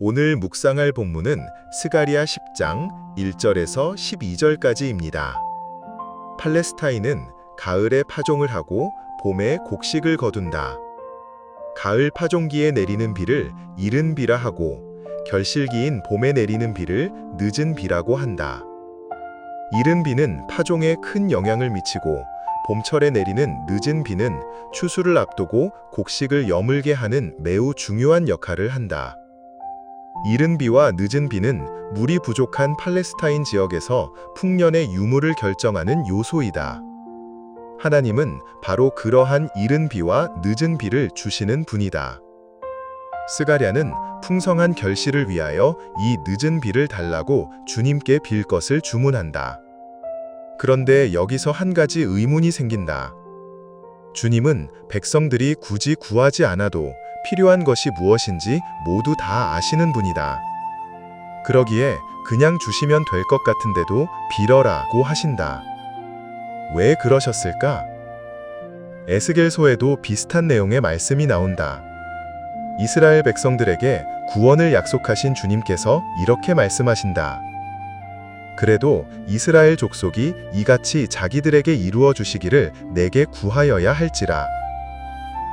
오늘 묵상할 본문은 스가리아 10장 1절에서 12절까지입니다. 팔레스타인은 가을에 파종을 하고 봄에 곡식을 거둔다. 가을 파종기에 내리는 비를 이른 비라 하고 결실기인 봄에 내리는 비를 늦은 비라고 한다. 이른 비는 파종에 큰 영향을 미치고 봄철에 내리는 늦은 비는 추수를 앞두고 곡식을 여물게 하는 매우 중요한 역할을 한다. 이른 비와 늦은 비는 물이 부족한 팔레스타인 지역에서 풍년의 유무를 결정하는 요소이다. 하나님은 바로 그러한 이른 비와 늦은 비를 주시는 분이다. 스가랴는 풍성한 결실을 위하여 이 늦은 비를 달라고 주님께 빌 것을 주문한다. 그런데 여기서 한 가지 의문이 생긴다. 주님은 백성들이 굳이 구하지 않아도 필요한 것이 무엇인지 모두 다 아시는 분이다. 그러기에 그냥 주시면 될 것 같은데도 빌어라고 하신다. 왜 그러셨을까? 에스겔서에도 비슷한 내용의 말씀이 나온다. 이스라엘 백성들에게 구원을 약속하신 주님께서 이렇게 말씀하신다. 그래도 이스라엘 족속이 이같이 자기들에게 이루어 주시기를 내게 구하여야 할지라.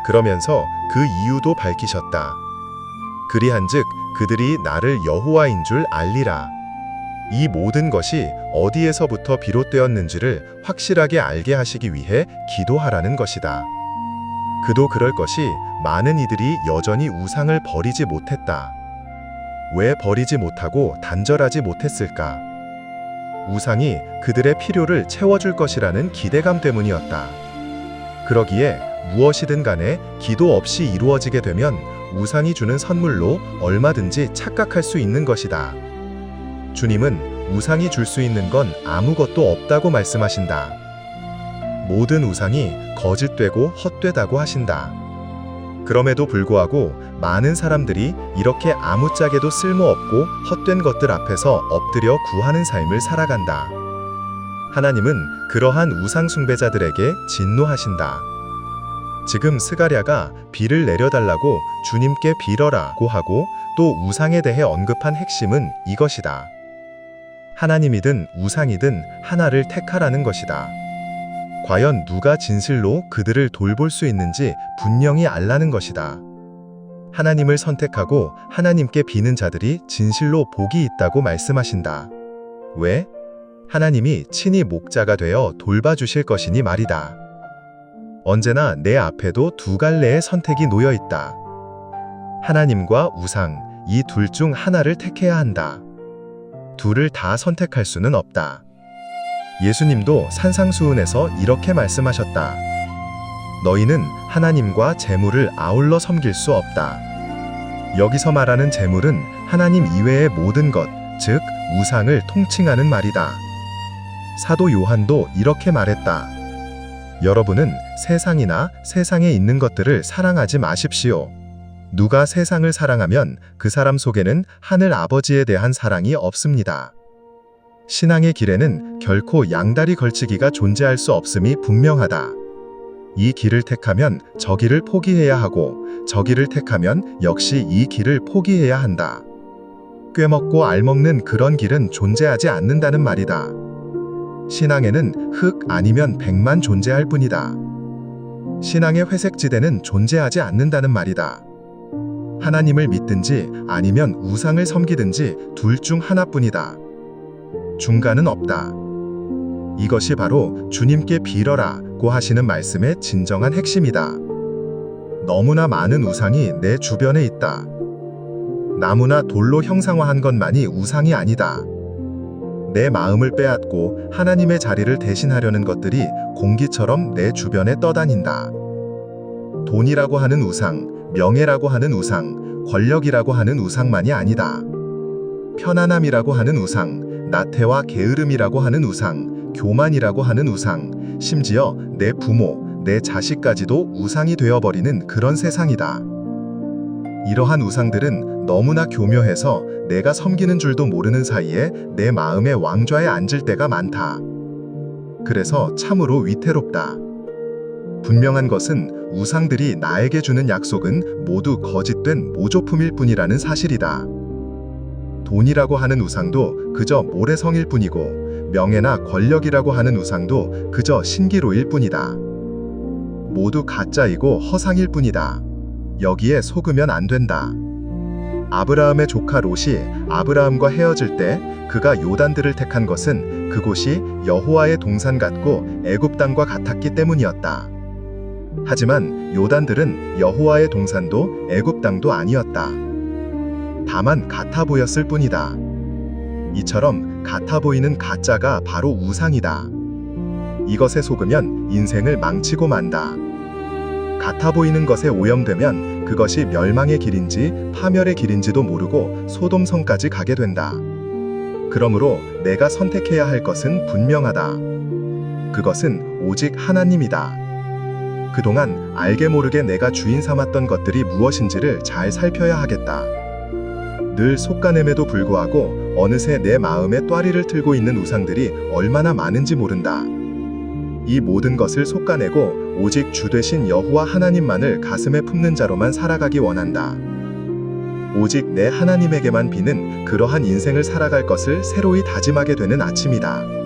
그러면서 그 이유도 밝히셨다. 그리한즉 그들이 나를 여호와인 줄 알리라. 이 모든 것이 어디에서부터 비롯되었는지를 확실하게 알게 하시기 위해 기도하라는 것이다. 그도 그럴 것이 많은 이들이 여전히 우상을 버리지 못했다. 왜 버리지 못하고 단절하지 못했을까? 우상이 그들의 필요를 채워줄 것이라는 기대감 때문이었다. 그러기에 무엇이든 간에 기도 없이 이루어지게 되면 우상이 주는 선물로 얼마든지 착각할 수 있는 것이다. 주님은 우상이 줄 수 있는 건 아무것도 없다고 말씀하신다. 모든 우상이 거짓되고 헛되다고 하신다. 그럼에도 불구하고 많은 사람들이 이렇게 아무짝에도 쓸모없고 헛된 것들 앞에서 엎드려 구하는 삶을 살아간다. 하나님은 그러한 우상 숭배자들에게 진노하신다. 지금 스가랴가 비를 내려달라고 주님께 빌어라고 하고 또 우상에 대해 언급한 핵심은 이것이다. 하나님이든 우상이든 하나를 택하라는 것이다. 과연 누가 진실로 그들을 돌볼 수 있는지 분명히 알라는 것이다. 하나님을 선택하고 하나님께 비는 자들이 진실로 복이 있다고 말씀하신다. 왜? 하나님이 친히 목자가 되어 돌봐주실 것이니 말이다. 언제나 내 앞에도 두 갈래의 선택이 놓여 있다. 하나님과 우상, 이 둘 중 하나를 택해야 한다. 둘을 다 선택할 수는 없다. 예수님도 산상수훈에서 이렇게 말씀하셨다. 너희는 하나님과 재물을 아울러 섬길 수 없다. 여기서 말하는 재물은 하나님 이외의 모든 것, 즉 우상을 통칭하는 말이다. 사도 요한도 이렇게 말했다. 여러분은 세상이나 세상에 있는 것들을 사랑하지 마십시오. 누가 세상을 사랑하면 그 사람 속에는 하늘 아버지에 대한 사랑이 없습니다. 신앙의 길에는 결코 양다리 걸치기가 존재할 수 없음이 분명하다. 이 길을 택하면 저 길을 포기해야 하고 저 길을 택하면 역시 이 길을 포기해야 한다. 꿰먹고 알먹는 그런 길은 존재하지 않는다는 말이다. 신앙에는 흙 아니면 백만 존재할 뿐이다. 신앙의 회색 지대는 존재하지 않는다는 말이다. 하나님을 믿든지 아니면 우상을 섬기든지 둘 중 하나뿐이다. 중간은 없다. 이것이 바로 주님께 빌어라고 하시는 말씀의 진정한 핵심이다. 너무나 많은 우상이 내 주변에 있다. 나무나 돌로 형상화한 것만이 우상이 아니다. 내 마음을 빼앗고 하나님의 자리를 대신하려는 것들이 공기처럼 내 주변에 떠다닌다. 돈이라고 하는 우상, 명예라고 하는 우상, 권력이라고 하는 우상만이 아니다. 편안함이라고 하는 우상, 나태와 게으름이라고 하는 우상, 교만이라고 하는 우상, 심지어 내 부모, 내 자식까지도 우상이 되어버리는 그런 세상이다. 이러한 우상들은 너무나 교묘해서 내가 섬기는 줄도 모르는 사이에 내 마음의 왕좌에 앉을 때가 많다. 그래서 참으로 위태롭다. 분명한 것은 우상들이 나에게 주는 약속은 모두 거짓된 모조품일 뿐이라는 사실이다. 돈이라고 하는 우상도 그저 모래성일 뿐이고 명예나 권력이라고 하는 우상도 그저 신기로일 뿐이다. 모두 가짜이고 허상일 뿐이다. 여기에 속으면 안 된다. 아브라함의 조카 롯이 아브라함과 헤어질 때 그가 요단들을 택한 것은 그곳이 여호와의 동산 같고 애굽 땅과 같았기 때문이었다. 하지만 요단들은 여호와의 동산도 애굽 땅도 아니었다. 다만 같아 보였을 뿐이다. 이처럼 같아 보이는 가짜가 바로 우상이다. 이것에 속으면 인생을 망치고 만다. 같아 보이는 것에 오염되면 그것이 멸망의 길인지 파멸의 길인지도 모르고 소돔성까지 가게 된다. 그러므로 내가 선택해야 할 것은 분명하다. 그것은 오직 하나님이다. 그동안 알게 모르게 내가 주인 삼았던 것들이 무엇인지를 잘 살펴야 하겠다. 늘 속가냄에도 불구하고 어느새 내 마음에 또아리를 틀고 있는 우상들이 얼마나 많은지 모른다. 이 모든 것을 속가내고 오직 주 되신 여호와 하나님만을 가슴에 품는 자로만 살아가기 원한다. 오직 내 하나님에게만 비는 그러한 인생을 살아갈 것을 새로이 다짐하게 되는 아침이다.